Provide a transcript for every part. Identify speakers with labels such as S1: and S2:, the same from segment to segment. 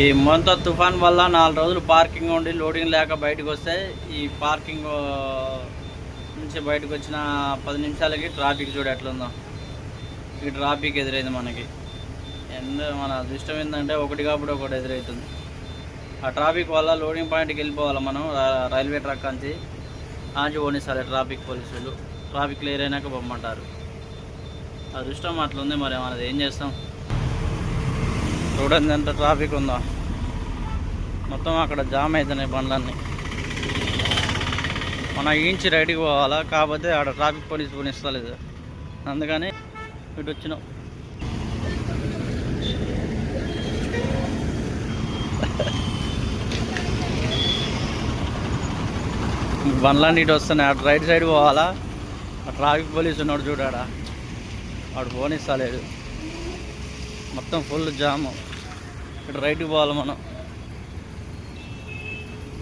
S1: ఈ మొంత తుఫాన్ వల్ల నాలుగు రోజులు పార్కింగ్ ఉండి లోడింగ్ లేక బయటకు వస్తే ఈ పార్కింగ్ నుంచి బయటకు వచ్చిన పది నిమిషాలకి ట్రాఫిక్ చూడ ఎట్లుందో. ఈ ట్రాఫిక్ ఎదురైంది మనకి. ఎందు మన అదృష్టం ఏంటంటే ఒకటి కాబట్టి ఒకటి ఎదురవుతుంది ఆ ట్రాఫిక్ వల్ల లోడింగ్ పాయింట్కి వెళ్ళిపోవాలి మనం రైల్వే ట్రాక్ అంచి ఆంచి ఓనిస్తారు ట్రాఫిక్ పోలీసులు. ట్రాఫిక్ క్లియర్ అయినాక పొమ్మంటారు. అదృష్టం అట్లుంది మరి మనది ఏం చేస్తాం? చూడండి ఎంత ట్రాఫిక్ ఉందో. మొత్తం అక్కడ జామ్ అవుతున్నాయి బండ్లన్నీ. మన ఈంచి రైడ్కి పోవాలా? కాకపోతే ఆడ ట్రాఫిక్ పోలీస్ పోనిస్తలేదు అందుకని ఇటు వచ్చినాం. బండ్లన్నీ ఇటు వస్తున్నాయి. అటు రైట్ సైడ్ పోవాలా? ఆ ట్రాఫిక్ పోలీస్ ఉన్నాడు చూడాడా వాడు పోనిస్తలేదు. మొత్తం ఫుల్ జాము. ఇటు రైట్కి పోవాలి మనం.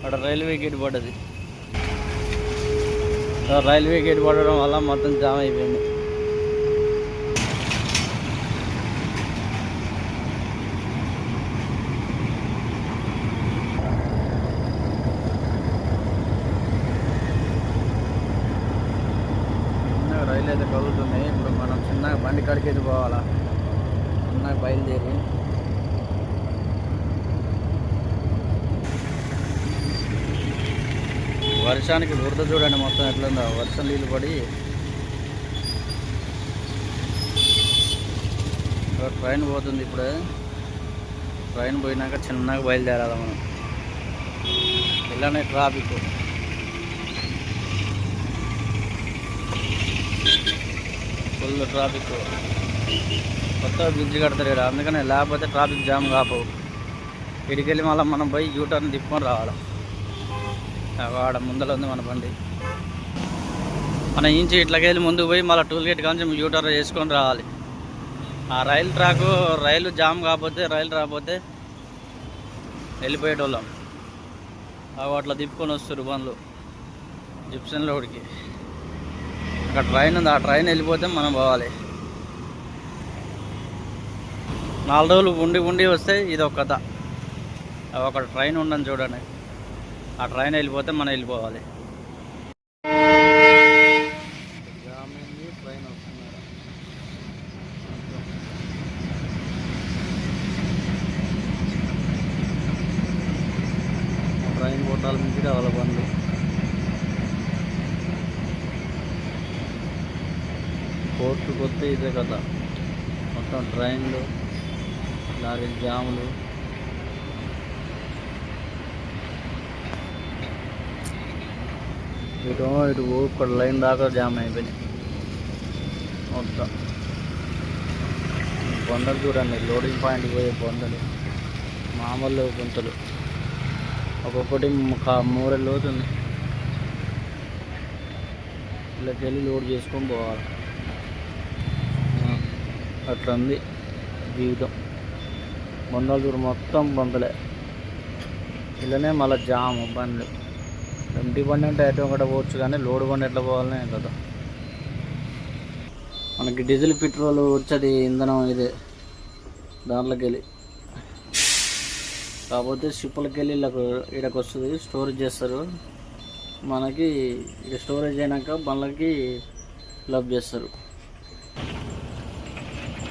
S1: అక్కడ రైల్వే గేట్ పడ్డది. రైల్వే గేట్ పడడం వల్ల మొత్తం జామ్ అయిపోయింది. చిన్నగా రైలు అయితే కలుగుతున్నాయి ఇప్పుడు మనం చిన్నగా బండి కడికి అయితే పోవాలా? చిన్నగా బయలుదేరి. వర్షానికి బురద చూడండి మొత్తం ఎట్లుందో. వర్షం నీళ్ళు పడి. ట్రైన్ పోతుంది ఇప్పుడే. ట్రైన్ పోయినాక చిన్నగా బయలుదేరాలి మనం. ఇలానే ట్రాఫిక్. Full traffic. కొత్త బ్రిడ్జ్ కడతారు ఇక్కడ అందుకని లేకపోతే ట్రాఫిక్ జామ్ కాపవు ఇడికి వెళ్ళి మళ్ళీ మనం పోయి యూటర్న్ తిప్పుకొని రావాలి. వాడ ముందర ఉంది మన బండి. మన ఇంచి ఇట్లాకెళ్ళి ముందుకు పోయి మళ్ళీ టూల్ గేట్ కానీ యూటర్ చేసుకొని రావాలి. ఆ రైలు ట్రాకు రైలు జామ్ కాకపోతే రైలు రాకపోతే వెళ్ళిపోయేటోళ్ళం. అవి అట్లా తిప్పుకొని వస్తారు బండ్లు. జిప్సన్ లోడ్కి అక్కడ ట్రైన్ ఉంది. ఆ ట్రైన్ వెళ్ళిపోతే మనం పోవాలి. నాలుగు రోజులు ఉండి ఉండి వస్తే ఇది ఒక కథ. అవి ఒక ట్రైన్ ఉండని చూడండి. ఆ ట్రైన్ వెళ్ళిపోతే మనం వెళ్ళిపోవాలి. ట్రైన్ వస్తున్నారు. ట్రైన్ కొట్టాల నుంచి రావాలి బండ్లు. కోర్టుకు వస్తే ఇదే కదా. మొత్తం ట్రైన్లు లారీ జాములు. ఇటు ఇటు ఇక్కడ లైన్ దాకా జామ్ అయిపోయినాయి. మొత్తం. బొందలు చూడండి లోడింగ్ పాయింట్ పోయే బొందలు మామూలు గుంతలు. ఒక్కొక్కటి మూరెళ్ళు అవుతుంది లోతుంది ఇళ్ళకి వెళ్ళి లోడ్ చేసుకొని పోవాలి. అట్లా ఉంది జీవితం. బొందలు చూడు మొత్తం బొందలే ఇలానే మళ్ళీ జాము బండ్లు. ఎంటీ బండి అంటే ఎటు ఒకటి పోవచ్చు కానీ లోడ్ బండి ఎట్లా పోవాలనే కదా మనకి డీజిల్ పెట్రోల్ వచ్చేది ఇంధనం ఇదే. దాంట్లోకి వెళ్ళి కాకపోతే షిప్పులకి వెళ్ళి ఇలా ఇక్కడికి వస్తుంది స్టోరేజ్ చేస్తారు. మనకి ఇక స్టోరేజ్ అయినాక బండ్లకి లబ్ చేస్తారు.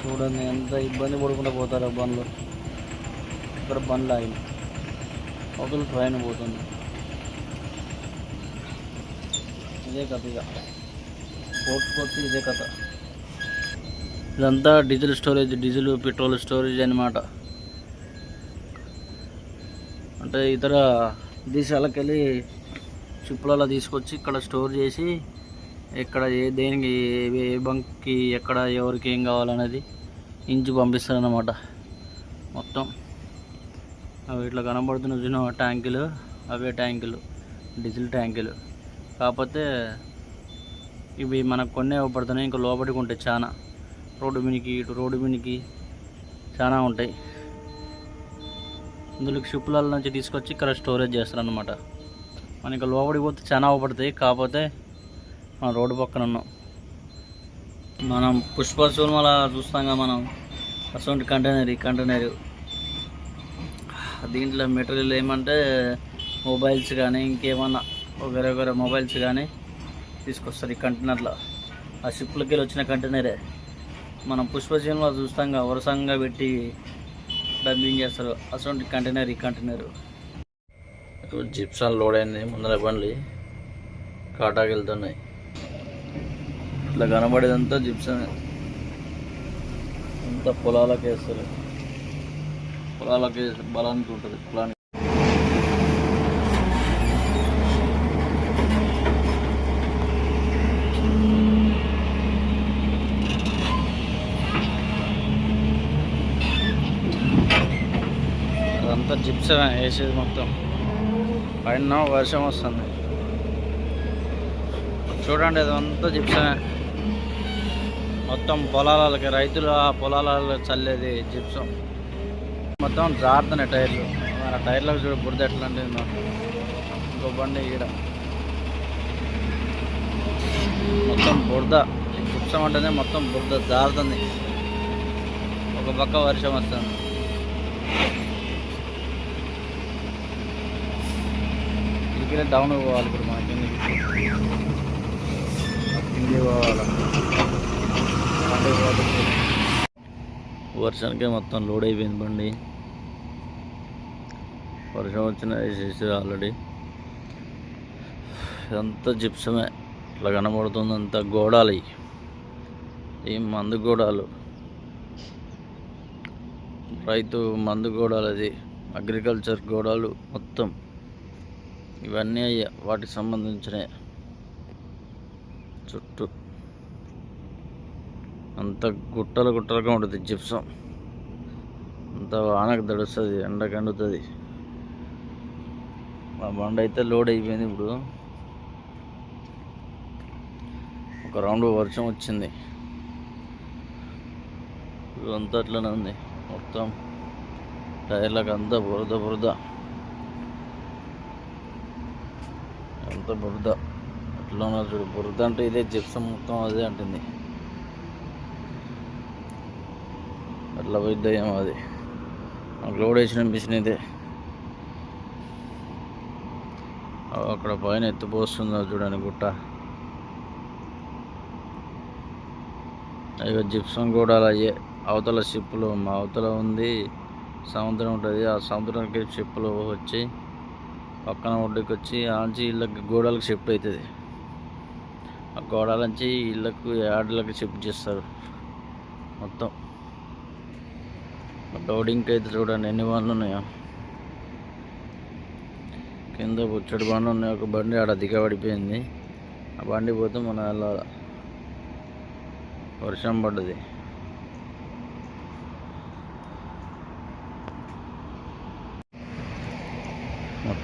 S1: చూడండి ఎంత ఇబ్బంది పడుకుంటూ పోతారు ఆ బండ్లు. ఇక్కడ బండ్లు ఆగి అవతల ట్రైన్ పోతుంది. ఇదే కథ ఇక. కోర్టు కోర్టు ఇదే కథ. ఇదంతా diesel storage diesel petrol storage అన్నమాట. అంటే ఇతర దేశాలకు వెళ్ళి షిప్లలో తీసుకొచ్చి ఇక్కడ స్టోర్ చేసి ఎక్కడ ఏ దేనికి ఏ- బంక్కి ఎక్కడ ఎవరికి ఏం కావాలనేది ఇంచి పంపిస్తారన్నమాట. మొత్తం. అవి ఇట్లా కనబడుతున్న చూసిన ట్యాంకులు. అవే ట్యాంకులు. డీజిల్ ట్యాంకులు. కాకపోతే ఇవి మనకు కొన్ని ఇవ్వబడుతున్నాయి ఇంకా లోపలికి ఉంటాయి చాలా రోడ్డు మినికి ఇటు రోడ్డు మినికి చాలా ఉంటాయి. ఇందులో షిప్ల నుంచి తీసుకొచ్చి ఇక్కడ స్టోరేజ్ చేస్తారు అనమాట మనకి లోపలికి పోతే చాలా అవ్వబడతాయి కాకపోతే మనం రోడ్డు పక్కన ఉన్నాం. మనం పుష్ప సినిమాలో చూస్తాంగా మనం. అటువంటి కంటైనర్ ఈ కంటైనర్. దీంట్లో మెటీరియల్ ఏమంటే మొబైల్స్ కానీ ఇంకేమన్నా వేరే వేరే మొబైల్స్ కానీ తీసుకొస్తారు ఈ కంటైనర్లో. ఆ షిప్లకి వెళ్ళి వచ్చిన కంటైనరే. మనం పుష్పజీవంలో చూస్తాంగా వరుసంగా పెట్టి డంపింగ్ చేస్తారు. అటువంటి కంటైనర్ ఈ కంటైనర్. జిప్సాన్ లోడ్ అయింది ముందర బండ్లు కాటాకి వెళ్తున్నాయి ఇట్లా కనబడేదంతా జిప్సన్ అంతా పొలాలకు వేస్తారు పొలాలకి బలానికి ఉంటుంది పొలానికి అదంతా జిప్స్ వేసేది మొత్తం. పైన వర్షం వస్తుంది. చూడండి అదంతా జిప్సమే మొత్తం పొలాలకి రైతులు ఆ పొలాలలో చల్లేది జిప్సం. మొత్తం జారుతున్నాయి టైర్లు. మన టైర్లకు చూడ బురద ఎట్లా ఇంకో బండి ఈడ. మొత్తం బురద. ఈ జిప్సం అంటేనే మొత్తం బురద జారుతుంది. ఒక పక్క వర్షం వస్తుంది. ఇక్కడ డౌన్ పోవాలి ఇప్పుడు మా కిందికి పోవాలి. వర్షానికే మొత్తం లోడ్ అయిపోయింది బండి. వర్షం వచ్చిన వేసేసి ఆల్రెడీ ఇదంతా జిప్సమే ఇట్లా కనబడుతుంది అంత గోడాలు ఈ మందు గోడాలు? రైతు మందు గోడాలు అది. అగ్రికల్చర్ గోడాలు మొత్తం. ఇవన్నీ అయ్యా వాటికి సంబంధించినవి చుట్టూ అంత గుట్టలు గుట్టలుగా ఉంటుంది జిప్సం. అంత వానకు దడుస్తుంది ఎండకు ఎండుతుంది మా బండ అయితే లోడ్ అయిపోయింది ఇప్పుడు. ఒక రౌండ్ వర్షం వచ్చింది. అంతా అట్లనే ఉంది. మొత్తం టైర్లకు అంతా బురద బురద. అంత బురద. అట్లా ఉన్నారు చూడు. బురద అంటే ఇదే జిప్సం మొత్తం అదే అంటుంది. అట్లా పోయిద్దా ఏమో అది. నాకు లోడ్ వేసిన మిషన్ ఇదే. అక్కడ పైన ఎత్తిపోస్తుందో చూడండి గుట్ట. ఇక జిప్సం కూడా అలా అయ్యే అవతల షిప్పులు మా అవతల ఉంది. సముద్రం ఉంటుంది. ఆ సముద్రానికి షిప్పులు వచ్చి పక్కన ఒడ్డుకి వచ్చి ఆంచి ఇళ్ళకి గోడలకు షిఫ్ట్ అవుతుంది ఆ గోడల నుంచి ఇళ్ళకు యార్డ్లకు షిఫ్ట్ చేస్తారు. మొత్తం. లోడింగ్కి అయితే చూడండి ఎన్ని బండ్లు ఉన్నాయో. కింద బుచ్చడి బండ్లు ఉన్నాయి. ఒక బండి ఆడ దిగబడిపోయింది. ఆ బండి పోతే మన అలా వర్షం పడ్డది.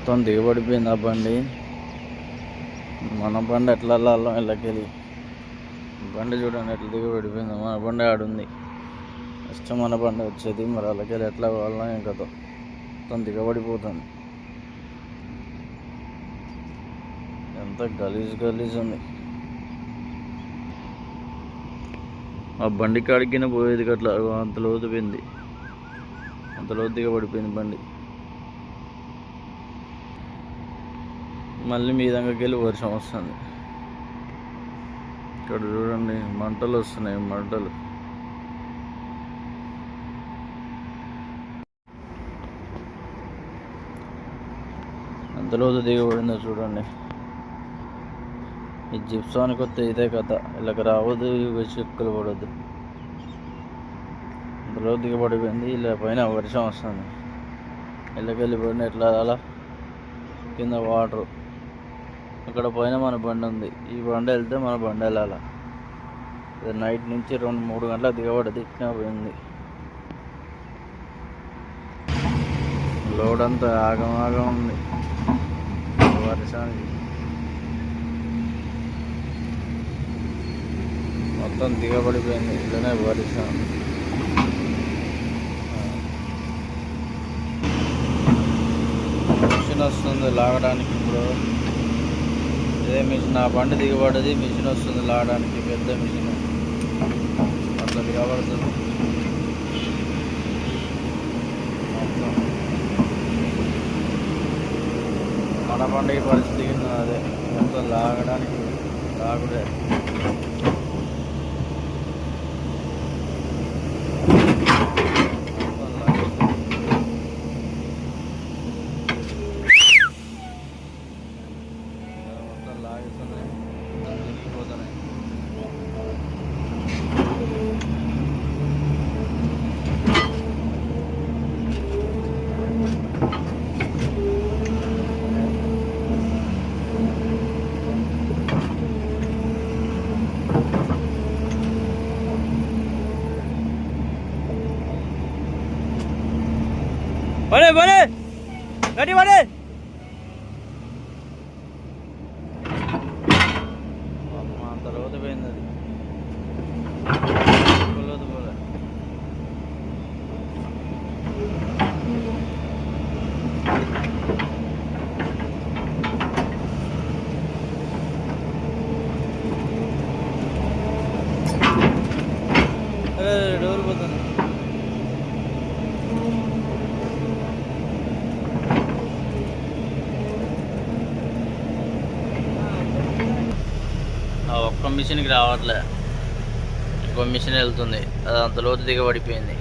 S1: మొత్తం దిగబడిపోయింది ఆ బండి? మన బండి ఎట్లా వెళ్ళాలో వెళ్ళకెళ్ళి. బండి చూడండి ఎట్లా దిగబడిపోయింది. మన బండి ఆడుంది. ఇష్టం మన బండి వచ్చేది. మరి వాళ్ళకెళ్ళి ఎట్లా వాళ్ళం ఇంకా మొత్తం దిగబడిపోతుంది. ఎంత గలీజ్ గలీజ్ ఉంది. ఆ బండి కాడికిన పోయేది అట్లా అంత లోతు పోయింది అంత లోతు దిగబడిపోయింది బండి. మళ్ళీ మీ దగ్గరికి వెళ్ళి వర్షం వస్తుంది. ఇక్కడ చూడండి మంటలు వస్తున్నాయి మంటలు. ఎంత లోతు దిగబడిందో చూడండి. ఈ జిప్సానికి వస్తే ఇదే కథ. ఇలాగ రావద్దు ఇవి చిక్కులు పడద్దు. అందులో దిగబడిపోయింది ఇలా పైన వర్షం వస్తుంది. ఇళ్ళకెళ్ళి పడిన ఎట్లా అలా? కింద వాటర్. అక్కడ పైన మన బండి ఉంది. ఈ బండి వెళ్తే మన బండి వెళ్ళాలి? ఇది నైట్ నుంచి రెండు మూడు గంటల దిగబడి ఇట్లా పోయింది. లోడ్ అంతా ఆగమాగం ఉంది. వర్షానికి మొత్తం దిగబడిపోయింది. ఇట్లనే వర్షం. మిషన్ వస్తుంది లాగడానికి ఇప్పుడు. ఇదే మిషన్ ఆ బండి దిగబడది మిషన్ వస్తుంది లాడడానికి పెద్ద మిషన్. అట్లా దిగబడుతుంది మన పండుగ పరిస్థితి అదే. మొత్తం లాగడానికి లాగుడే. గట్టి పడే అంత లోతు పోయింది అది ఎక్కువ లోతు పోలే అరే డోర్ పోతుంది ఒక మిషన్కి రావట్లే. ఇంకో మిషన్ వెళ్తుంది. అది అంత లోతు దిగబడిపోయింది.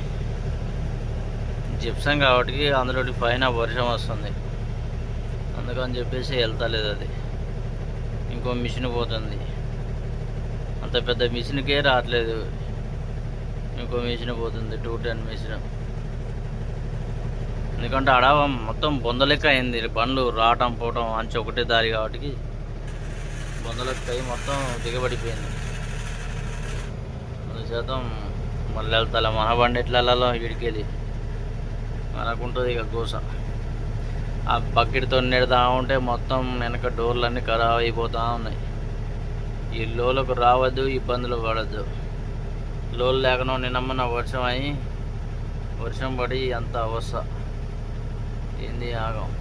S1: జిప్సం కాబట్టి అందులోకి పైన వర్షం వస్తుంది. అందుకని చెప్పేసి వెళ్తలేదు అది. ఇంకో మిషన్ పోతుంది. అంత పెద్ద మిషన్కే రావట్లేదు. ఇంకో మిషన్ పోతుంది. Two ten machine. ఎందుకంటే అడవ మొత్తం బొందలెక్క అయింది. బండ్లు రావటం పోవటం అంచు ఒకటే దారి కాబట్టి బొందలకు కై మొత్తం దిగబడిపోయింది. అందుశాతం మళ్ళీ వెళ్తా. మన ఎట్లా వెళ్ళాలో ఇడికెళ్ళి మనకుంటుంది ఇక గోస. ఆ బకెట్తో నెడతా ఉంటే మొత్తం వెనక డోర్లన్నీ ఖరాబ్ అయిపోతూ ఉన్నాయి. ఈ లోలకు రావద్దు ఇబ్బందులు పడద్దు. లోలు లేకనో నిన్నమ్మన్న వర్షం అయి వర్షం పడి అంత అవస్థ. ఏంది ఆగం.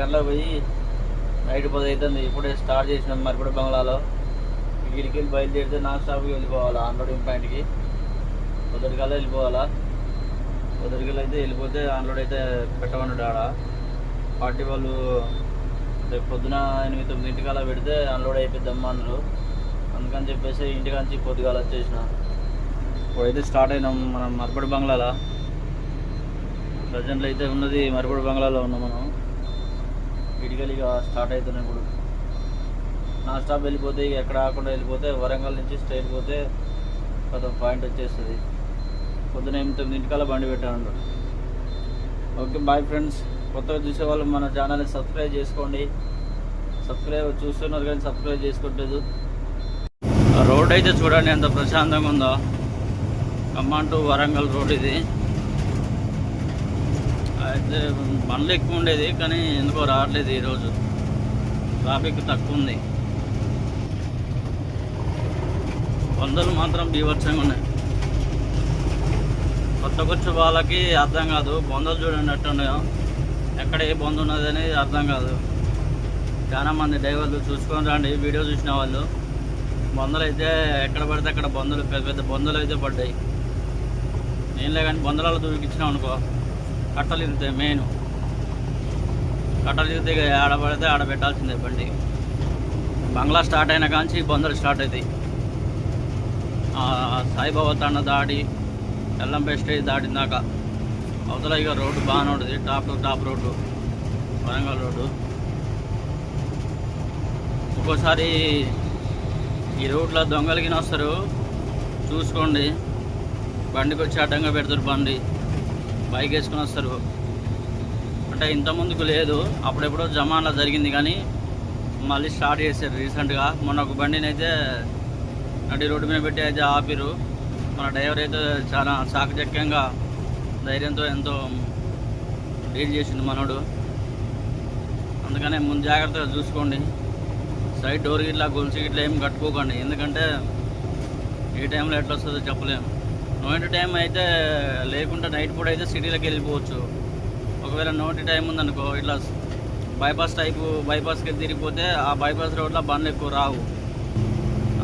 S1: గంటలకు పోయి నైట్ పది అవుతుంది ఇప్పుడే స్టార్ట్ చేసినాం మరి కూడా బంగ్లాలో. ఇక్కడికి వెళ్ళి బయలుదేరితే నా స్టాప్కి వెళ్ళిపోవాలా? అన్లోడింగ్ పాయింట్కి పొద్దుటికల్లా వెళ్ళిపోవాలా? పొద్దుటికల్లా అయితే వెళ్ళిపోతే అన్లోడ్ అయితే పెట్టమన్నాడు ఆడ. పార్టీ వాళ్ళు రేపు పొద్దున ఎనిమిది తొమ్మిదింటికల్లా పెడితే అన్లోడ్ అయిపోద్దాం అన్నారు. అందుకని చెప్పేసి ఇంటికాంచి పొద్దుగాల వచ్చేసిన. ఇప్పుడైతే స్టార్ట్ అయినాం మనం మరపడి బంగ్లాలో. ప్రజెంట్లో అయితే ఉన్నది మరపడి బంగ్లాలో ఉన్నాం మనం. ఇటుకలిగా స్టార్ట్ అవుతున్నాయి ఇప్పుడు. నా స్టాప్ వెళ్ళిపోతే ఇక ఎక్కడ ఆకుండా వెళ్ళిపోతే వరంగల్ నుంచి స్ట్రైట్ పోతే కొత్త పాయింట్ వచ్చేస్తుంది. పొద్దున ఎనిమిది తొమ్మిదింటికల్లా బండి పెట్టాను ఓకే బాయ్ ఫ్రెండ్స్. కొత్తగా చూసేవాళ్ళు మన ఛానల్ని సబ్స్క్రైబ్ చేసుకోండి. సబ్స్క్రైబ్ చూస్తున్నారు కానీ సబ్స్క్రైబ్ చేసుకోవట్లేదు రోడ్ అయితే చూడండి ఎంత ప్రశాంతంగా ఉందో. ఖమ్మం టు వరంగల్ రోడ్ ఇది. అయితే బండ్లు ఎక్కువ ఉండేది కానీ ఎందుకో రావట్లేదు ఈరోజు. ట్రాఫిక్ తక్కువ ఉంది వందలు మాత్రం బీభత్సంగా ఉన్నాయి. కొత్తకొచ్చే వాళ్ళకి అర్థం కాదు బొందలు చూడండి ఎట్టున్నాయో ఎక్కడ ఏ బొంద ఉన్నది అనేది అర్థం కాదు. చాలా మంది డ్రైవర్లు చూసుకొని రండి వీడియో చూసిన వాళ్ళు. బొందలు అయితే ఎక్కడ పడితే అక్కడ బొందలు పెద్ద పెద్ద బొందలు అయితే పడ్డాయి. నేను కానీ బొందలలో దూకిచ్చినాం అనుకో. కట్టలు ఇరుగుతాయి మెయిన్ కట్టలు ఇరిగితే ఇక ఆడ ఆడ పెట్టాల్సిందే బండి. బంగ్లా స్టార్ట్ అయిన కాంచి బొందలు స్టార్ట్ అవుతాయి సాయిబాబా తండ దాడి ఎల్లంపై స్టేజ్ దాటినాక అవతల ఇక రోడ్డు బాగానే ఉంటుంది. Top to top road Warangal road. ఒక్కోసారి ఈ రోడ్లో దొంగలకి వస్తారు. చూసుకోండి. బండికి వచ్చి అడ్డంగా పెడతారు బండి. బైక్ వేసుకుని వస్తారు. అంటే ఇంత ముందుకు లేదు. అప్పుడెప్పుడో జమానా జరిగింది కానీ మళ్ళీ స్టార్ట్ చేశారు రీసెంట్గా. మొన్న ఒక బండిని అయితే నడి రోడ్డు మీద పెట్టి అయితే ఆపిరు మన డ్రైవర్ అయితే చాలా చాకచక్యంగా ధైర్యంతో ఎంతో డీల్ చేసిండు మనోడు. అందుకనే ముందు జాగ్రత్తగా చూసుకోండి. సైడ్ డోర్ గిట్లా గొలుసు గిట్లా ఏం కట్టుకోకండి. ఎందుకంటే ఏ టైంలో ఎట్లా వస్తుందో చెప్పలేము. నోటి టైం అయితే లేకుండా నైట్ పూట అయితే సిటీలోకి వెళ్ళిపోవచ్చు. ఒకవేళ నోటి టైం ఉందనుకో ఇట్లా బైపాస్ టైపు బైపాస్కి తిరిగిపోతే ఆ బైపాస్ రోడ్లో బండ్లు ఎక్కువ రావు.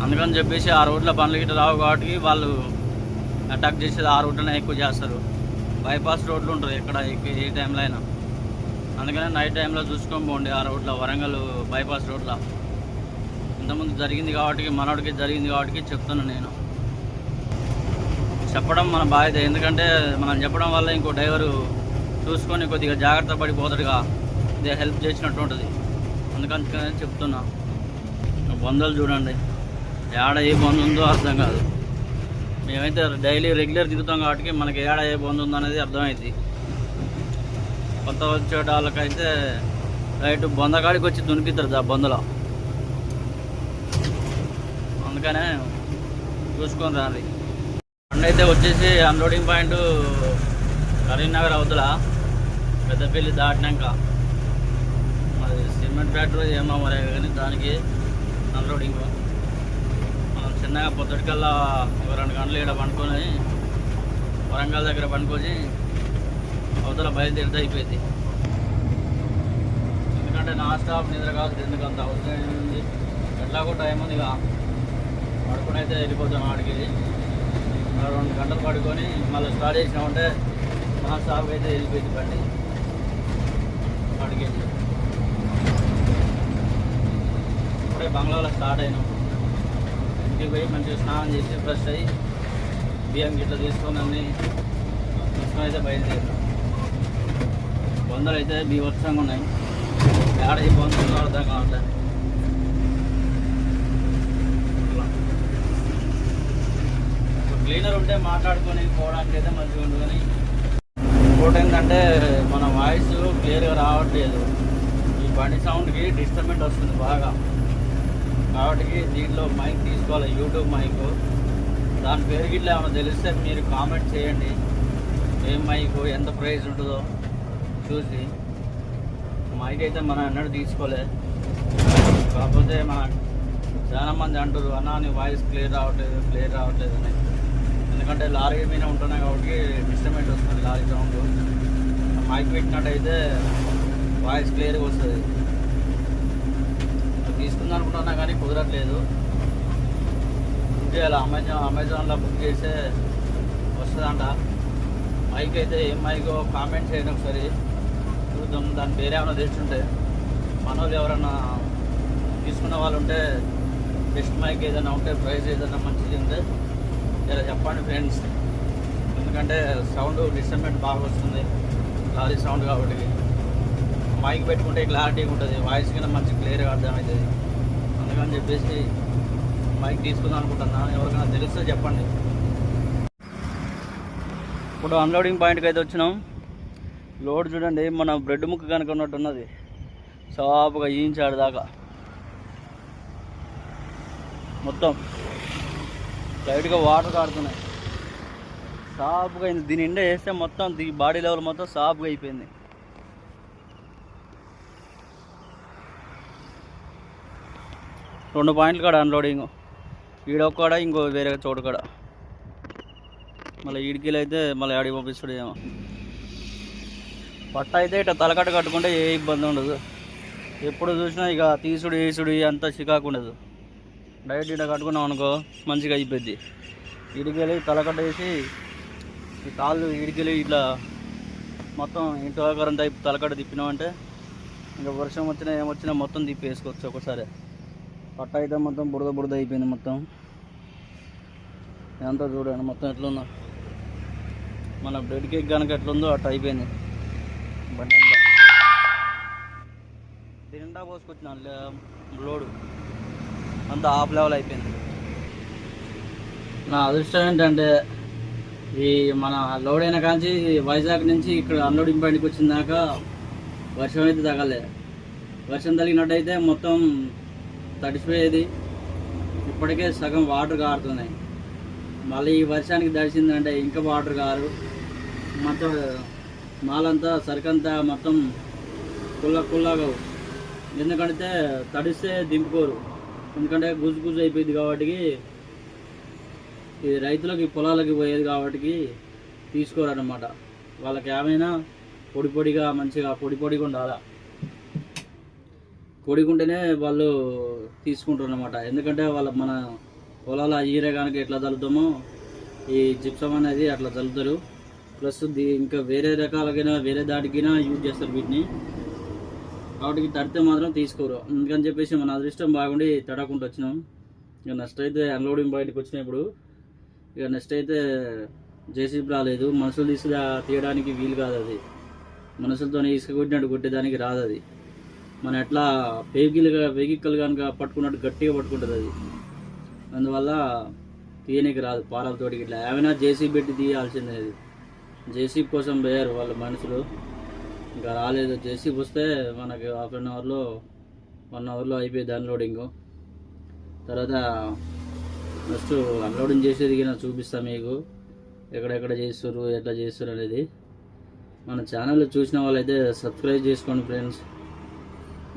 S1: అందుకని చెప్పేసి ఆ రోడ్లో బండ్లు గిట్ట రావు కాబట్టి వాళ్ళు అటాక్ చేసేది ఆ రోడ్లోనే ఎక్కువ చేస్తారు. బైపాస్ రోడ్లు ఉంటారు ఎక్కడ ఏ- ఏ టైంలో అయినా. అందుకనే నైట్ టైంలో చూసుకొని పోండి ఆ రోడ్లో వరంగల్ బైపాస్ రోడ్లో. ఇంతకుముందు జరిగింది కాబట్టి మనోడికి జరిగింది కాబట్టి చెప్తున్నాను నేను. చెప్పడం మన బాధ్యత. ఎందుకంటే మనం చెప్పడం వల్ల ఇంకో డ్రైవరు చూసుకొని కొద్దిగా జాగ్రత్త పడిపోతాడుగా. ఇదే హెల్ప్ చేసినట్టు ఉంటుంది. అందుకని చెప్తున్నా. బొందలు చూడండి. ఏడ ఏ బొంద ఉందో అర్థం కాదు. మేమైతే డైలీ రెగ్యులర్ తిరుగుతాం కాబట్టి మనకి ఏడ ఏ బొంద ఉందో అనేది అర్థమైంది కొత్త వచ్చే వాళ్ళకైతే రైట్ బొందకాడికి వచ్చి దునిపిస్తారు ఆ బొందలో. అందుకనే చూసుకొని రాలి అయితే వచ్చేసి అన్లోడింగ్ పాయింట్ కరీంనగర్ అవతల పెద్దపల్లి దాటినాక. మరి సిమెంట్ ఫ్యాక్టరీ ఏమో మరి కానీ దానికి అన్లోడింగ్ మనం చిన్నగా పొద్దుటికల్లా ఒక రెండు గంటలు ఇక్కడ పండుకొని వరంగల్ దగ్గర పండుకొని అవతల బయలుదేరితే అయిపోయింది. ఎందుకంటే నా స్టాప్ నిద్ర కాదు ఎందుకు అంత అవసరం ఎట్లా ఎట్లాగో టైం ఉంది ఇక. పడుకుని అయితే వెళ్ళిపోతాం ఆడికి రెండు గంటలు పడుకొని మళ్ళీ స్టార్ట్ చేసినామంటే మా స్టాప్కి అయితే వెళ్ళిపోయింది బండి. ఆడికి ఇప్పుడే బంగ్లాలో స్టార్ట్ అయినాం. ఇంటికి పోయి మంచిగా స్నానం చేసి ఫ్రెష్ అయ్యి బియ్యం గిట్ల తీసుకొని అన్ని తీసుకొని అయితే బయలుదేరినాం. బొందలు అయితే బీభత్సంగా ఉన్నాయి. ఏడాది పొందుతున్నారు అర్థం కావట్లేదు. క్లీనర్ ఉంటే మాట్లాడుకొని పోవడానికి అయితే మంచిగా ఉంటుంది కానీ ఇంకోటి ఏంటంటే మన వాయిస్ క్లియర్గా రావట్లేదు. ఈ బండి సౌండ్కి డిస్టర్బెంట్ వస్తుంది బాగా. కాబట్టి దీంట్లో మైక్ తీసుకోవాలి యూట్యూబ్ మైక్. దాని పేరు గిట్ల ఏమైనా తెలిస్తే మీరు కామెంట్ చేయండి. ఏం మైక్ ఎంత ప్రైస్ ఉంటుందో చూసి. మైక్ అయితే మనం ఎన్నడూ తీసుకోలే. కాకపోతే మన చాలా మంది అంటారు అన్న నీ వాయిస్ క్లియర్ రావట్లేదు క్లియర్ రావట్లేదు అని. ఎందుకంటే లారీ మీద ఉంటున్నాయి కాబట్టి డిస్టర్బెంట్ వస్తుంది లారీ సౌండ్ మైక్ పెట్టినట్టయితే వాయిస్ క్లియర్గా వస్తుంది. తీసుకుందాం అనుకుంటున్నా కానీ కుదరట్లేదు. బుక్ చేయాలి అమెజాన్ అమెజాన్లో బుక్ చేస్తే వస్తుందంట. మైక్ అయితే ఏం మైక్ కామెంట్ చేయండి ఒకసారి. చూద్దాం దాని పేరు ఏమైనా తెలుసుంటే మన వాళ్ళు ఎవరైనా తీసుకున్న వాళ్ళు ఉంటే బెస్ట్ మైక్ ఏదైనా ఉంటే ప్రైస్ ఏదైనా మంచిది ఉంటే ఇలా చెప్పండి ఫ్రెండ్స్. ఎందుకంటే సౌండ్ డిస్టర్బెంట్ బాగా వస్తుంది. లారీ సౌండ్ కాబట్టి. మైక్ పెట్టుకుంటే క్లారిటీగా ఉంటుంది. వాయిస్ కింద మంచి క్లియర్గా అర్థమవుతుంది. అందుకని చెప్పేసి మైక్ తీసుకుందాం అనుకుంటున్నా. ఎవరికైనా తెలిస్తే చెప్పండి. ఇప్పుడు అన్లోడింగ్ పాయింట్కి అయితే వచ్చినాం. లోడ్ చూడండి మన బ్రెడ్ ముక్క కనుక ఉన్నట్టున్నది. సాపుగా ఈయించాడు దాకా. మొత్తం. లైట్గా వాటర్ కాడుతున్నాయి సాఫ్గా అయింది. దీని నిండా వేస్తే మొత్తం దీ బాడీ లెవెల్ మొత్తం సాఫ్గా అయిపోయింది. రెండు పాయింట్లు కాడ అన్లోడింగ్ ఈడొక్కడ ఇంకో వేరే చోటు కాడ. మళ్ళీ ఈడికిలు అయితే మళ్ళీ ఆడికి పంపిస్తాడు ఏమో పట్ట అయితే ఇట్లా తలకట్ట కట్టుకుంటే ఏ ఇబ్బంది ఉండదు. ఎప్పుడు చూసినా ఇక తీసుడు వేసుడు అంతా చికాకు ఉండదు. డైరెక్ట్ ఇట్లా కట్టుకున్నాం అనుకో మంచిగా అయిపోద్ది. ఇడికెళ్ళి తలకట్ట వేసి ఈ కాళ్ళు ఇడికెళ్ళి ఇట్లా మొత్తం ఇంటి టైప్ తలకట్ట తిప్పినామంటే ఇంకా వర్షం వచ్చినా ఏమొచ్చినా మొత్తం తిప్పేసుకోవచ్చు ఒకసారి. పట్ట అయితే మొత్తం బురద బురద అయిపోయింది మొత్తం. ఎంత చూడండి మొత్తం ఎట్లుందో. మన బ్రెడ్ కేక్ కనుక ఎట్లుందో అట్లా అయిపోయింది. బండి అంతా. తిండా పోసుకొచ్చిన లోడు అంతా హాఫ్ లెవెల్ అయిపోయింది. నా అదృష్టం ఏంటంటే ఈ మన లోడ్ అయిన కాంచి వైజాగ్ నుంచి ఇక్కడ అన్లోడింగ్ పాయింట్కి వచ్చిన దాకా వర్షం అయితే తగలే వర్షం తగిలినట్టయితే మొత్తం తడిసిపోయేది. ఇప్పటికే సగం వాటర్ కారుతున్నాయి. మళ్ళీ ఈ వర్షానికి దడిచిందంటే ఇంకా వాటర్ కారు. మొత్తం మాలంతా సరికంతా మొత్తం కుల్ల కుల్లగా ఎందుకంటే తడిస్తే దింపుకోరు. ఎందుకంటే గుజు గుజు అయిపోయింది కాబట్టి ఇది రైతులకి పొలాలకి పోయేది కాబట్టి తీసుకోరన్నమాట. వాళ్ళకి ఏమైనా పొడి పొడిగా మంచిగా పొడి పొడిగా ఉండాలా? పొడిగుంటేనే వాళ్ళు తీసుకుంటారు అనమాట ఎందుకంటే వాళ్ళ మన పొలాల ఈరే కనుక ఎట్లా చల్లుతామో ఈ జిప్సం అనేది అట్లా చల్లుతారు ప్లస్ ఇంకా వేరే రకాలకైనా వేరే దాటికైనా యూజ్ చేస్తారు వీటిని. కాబట్టి తడితే మాత్రం తీసుకోరు. అందుకని చెప్పేసి మన అదృష్టం బాగుండి తడకుండా వచ్చినాం. ఇక నెక్స్ట్ అయితే అన్లోడింగ్ బయటకు వచ్చినాయి ఇప్పుడు ఇక నెక్స్ట్ అయితే జేసీబీ రాలేదు. మనుషులు తీసి తీయడానికి వీలు కాదు అది. మనుషులతో ఇసుక కొట్టినట్టు కొట్టేదానికి రాదు అది. మనం ఎట్లా వెహికల్గా వెహికల్ కనుక పట్టుకున్నట్టు గట్టిగా పట్టుకుంటుంది అది. అందువల్ల తీయనికి రాదు పారాలతోటి ఇట్లా. ఏమైనా జేసీబీ పెట్టి తీయాల్సిందే అది. జేసీబీ కోసం పోయారు వాళ్ళ మనుషులు ఇంకా రాలేదు. జేసీబీ వస్తే మనకి హాఫ్ అన్ అవర్లో వన్ అవర్లో అయిపోయింది అన్లోడింగ్. తర్వాత నెక్స్ట్ అన్లోడింగ్ చేసేది గిన చూపిస్తాను మీకు. ఎక్కడెక్కడ చేస్తారు ఎట్లా చేస్తారు అనేది. మన ఛానల్ చూసిన వాళ్ళైతే సబ్స్క్రైబ్ చేసుకోండి ఫ్రెండ్స్.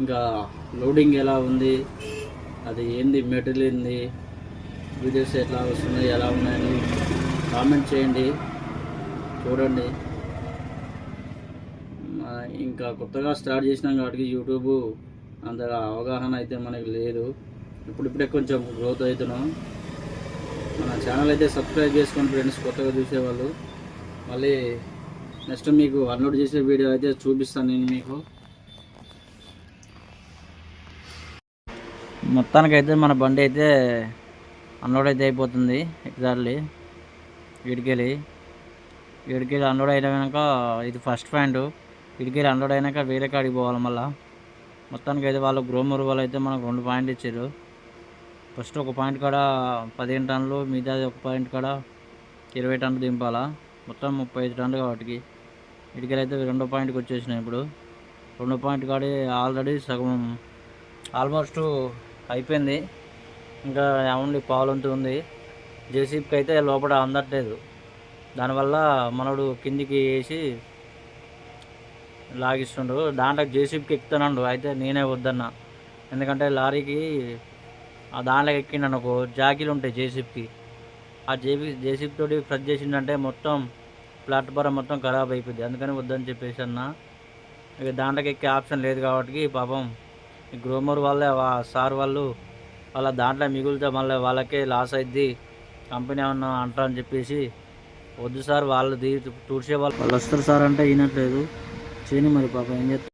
S1: ఇంకా లోడింగ్ ఎలా ఉంది అది ఏంది మెటీరియల్ ఏంది వీడియోస్ ఎట్లా వస్తున్నాయి ఎలా ఉన్నాయని కామెంట్ చేయండి. చూడండి. ఇంకా కొత్తగా స్టార్ట్ చేసినాం కాబట్టి యూట్యూబ్ అంతగా అవగాహన అయితే మనకి లేదు. ఇప్పుడిప్పుడే కొంచెం గ్రోత్ అవుతున్నాం మన ఛానల్ అయితే సబ్స్క్రైబ్ చేసుకోండి ఫ్రెండ్స్ కొత్తగా చూసేవాళ్ళు. మళ్ళీ నెక్స్ట్ మీకు అన్లోడ్ చేసే వీడియో అయితే చూపిస్తాను నేను మీకు. మొత్తానికైతే మన బండి అయితే అన్లోడ్ అయితే అయిపోతుంది ఎగ్జాక్ట్లీ వీడికెళ్ళి వీడికెళ్ళి అన్లోడ్ అయిన వెనక ఇది ఫస్ట్ పాయింట్ వీడికెళ్ళి అన్లోడ్ అయినాక వేరే కాడికి పోవాలి మళ్ళీ. మొత్తానికి అయితే వాళ్ళు గ్రోమర్ వాళ్ళు అయితే మనకు రెండు పాయింట్లు ఇచ్చారు. ఫస్ట్ ఒక పాయింట్ కాడ పదిహేను టన్నులు మిగతా ఒక పాయింట్ కాడ ఇరవై టన్నులు దింపాలా. మొత్తం ముప్పై ఐదు టన్నులు కాబట్టి. ఇటుకలు అయితే రెండో పాయింట్కి వచ్చేసినాయి ఇప్పుడు. రెండో పాయింట్ కాడి ఆల్రెడీ సగం ఆల్మోస్ట్ అయిపోయింది. ఇంకా ఓన్లీ పావులంతు ఉంది. జేసీబీకి అయితే లోపల అందట్లేదు. దానివల్ల మనడు కిందికి వేసి లాగిస్తుండు. దాంట్లో జేసీబీకి ఎక్కుతానండు అయితే నేనే వద్దన్నా. ఎందుకంటే లారీకి ఆ దాంట్లో ఎక్కిండు అనుకో జాకీలు ఉంటాయి జేసీబీకి. ఆ జేబీ జేసీబీ తోటి ఫ్రెష్ చేసిండంటే మొత్తం ప్లాట్ఫారం మొత్తం ఖరాబ్ అయిపోయింది అందుకని వద్దని చెప్పేసి అన్న. ఇక దాంట్లోకి ఎక్కే ఆప్షన్ లేదు కాబట్టి పాపం ఈ గ్రోమర్ వాళ్ళే సార్ వాళ్ళు వాళ్ళ దాంట్లో మిగులుతే మళ్ళీ వాళ్ళకే లాస్ అయింది కంపెనీ ఏమన్నా అంటారని చెప్పేసి వద్దు సార్ వాళ్ళు దీ టూర్సే వాళ్ళు. వాళ్ళు వస్తారు సార్ అంటే వినట్లేదు చేయని మరి పాపం ఏం చేస్తాం